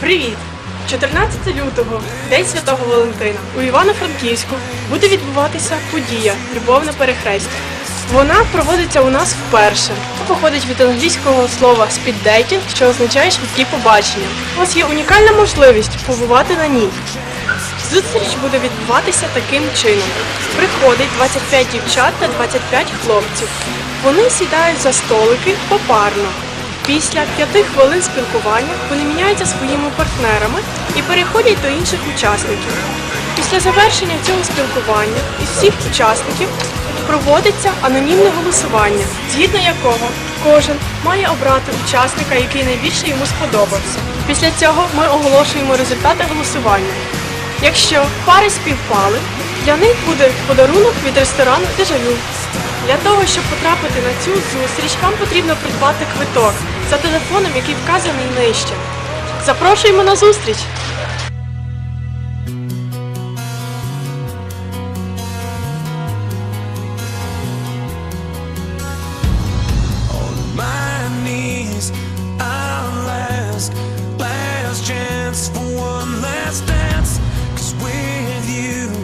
Привіт! 14 лютого, День Святого Валентина. У Івано-Франківську буде відбуватися подія Любов на перехресті. Вона проводиться у нас вперше. Походить від англійського слова speed dating, що означає швидкі побачення. У вас є унікальна можливість побувати на ній. Зустріч буде відбуватися таким чином. Приходить 25 дівчат та 25 хлопців. Вони сідають за столики попарно. Після п'яти хвилин спілкування вони міняються своїми партнерами і переходять до інших учасників. Після завершення цього спілкування із всіх учасників проводиться анонімне голосування, згідно якого кожен має обрати учасника, який найбільше йому сподобався. Після цього ми оголошуємо результати голосування. Якщо пари співпали, для них буде подарунок від ресторану Дежавю. Для того, щоб потрапити на цю зустріч, вам потрібно придбати квиток за телефоном, який вказаний нижче. Запрошуємо на зустріч! for one last dance. Cause with you.